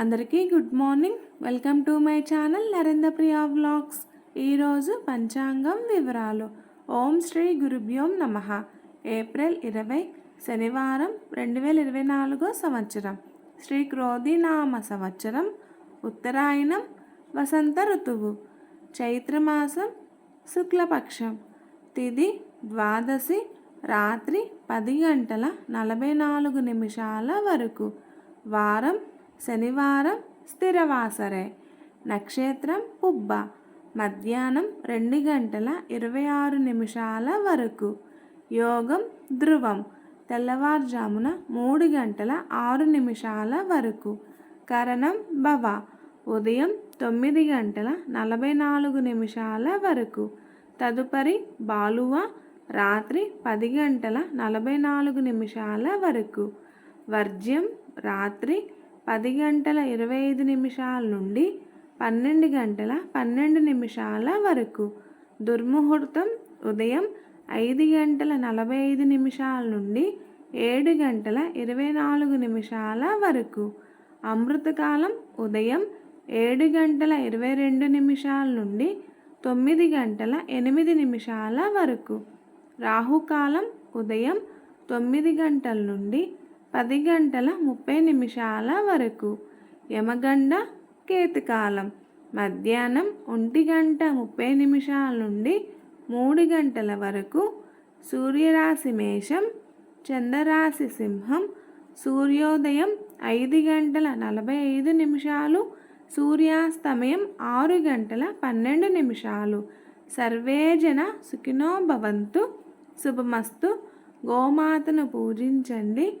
అందరికీ good morning. Welcome to my channel Narendra Priya vlogs. ఈరోజు పంచాంగం వివరాలు. ఓం శ్రీ గురుభ్యోం నమ. ఏప్రిల్ ఇరవై శనివారం రెండు వేల ఇరవై నాలుగో సంవత్సరం. శ్రీ క్రోధినామ సంవత్సరం. ఉత్తరాయణం వసంత ఋతువు. చైత్రమాసం శుక్లపక్షం. తిది ద్వాదశి రాత్రి పది గంటల నలభై నాలుగు నిమిషాల వరకు. వారం శనివారం స్థిరవాసరే. నక్షత్రం పుబ్బ. మధ్యాహ్నం రెండు గంటల ఇరవై ఆరు నిమిషాల వరకు. యోగం ధ్రువం. తెల్లవారుజామున మూడు గంటల ఆరు నిమిషాల వరకు. కరణం భవ. ఉదయం తొమ్మిది గంటల నలభై నాలుగు నిమిషాల వరకు. తదుపరి బాలువ. రాత్రి పది గంటల నలభై నాలుగు నిమిషాల వరకు. వర్జ్యం రాత్రి పది గంటల ఇరవై ఐదు నిమిషాల నుండి పన్నెండు గంటల పన్నెండు నిమిషాల వరకు. దుర్ముహూర్తం ఉదయం ఐదు గంటల నలభై ఐదు నిమిషాల నుండి ఏడు గంటల ఇరవై నాలుగు నిమిషాల వరకు. అమృతకాలం ఉదయం ఏడు గంటల ఇరవై రెండు నిమిషాల నుండి తొమ్మిది గంటల ఎనిమిది నిమిషాల వరకు. రాహుకాలం ఉదయం తొమ్మిది గంటల నుండి పది గంటల ముప్పై నిమిషాల వరకు. యమగండ కేతుకాలం. మధ్యాహ్నం ఒంటి గంట ముప్పై నిమిషాల నుండి మూడు గంటల వరకు. సూర్యరాశి మేషం చంద్రరాశి సింహం సూర్యోదయం ఐదు గంటల నలభై ఐదు నిమిషాలు సూర్యాస్తమయం ఆరు గంటల పన్నెండు నిమిషాలు. సర్వేజన సుఖినో భవంతు. శుభమస్తు. గోమాతను పూజించండి.